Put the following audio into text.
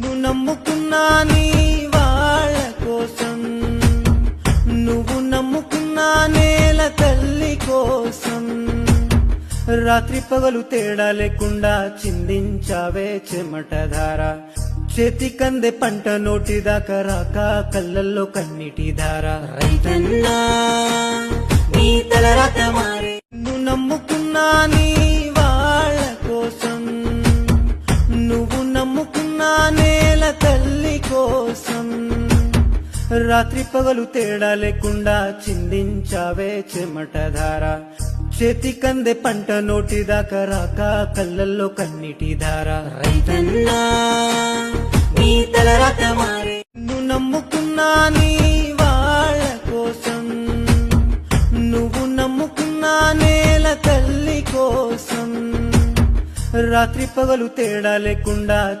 నువ్వు నమ్ముకున్నా నీ వాళ్ళ కోసం. నువ్వు నమ్ముకున్నా నేల తల్లి కోసం. రాత్రి పగలు తేడా లేకుండా చిందించావే చెమటధార చేతి కందే పంట నోటి దాకా రాక కళ్ళల్లో కన్నిటి ధార. రైతన్నా నీ తలరాత నేల తల్లి కోసం రాత్రి పగలు తేడా లేకుండా చిందించావే చెమటధార చేతి కందే పంట నోటి దాకా రాక కళ్ళల్లో కన్నీటి ధార. రైతన్నా నీ తలరాత మారే. నువ్వు నమ్ముకున్నా నీ వాళ్ళ కోసం. నువ్వు నమ్ముకున్నా నేల తల్లి కోసం. రాత్రి పగలు తేడా లేకుండా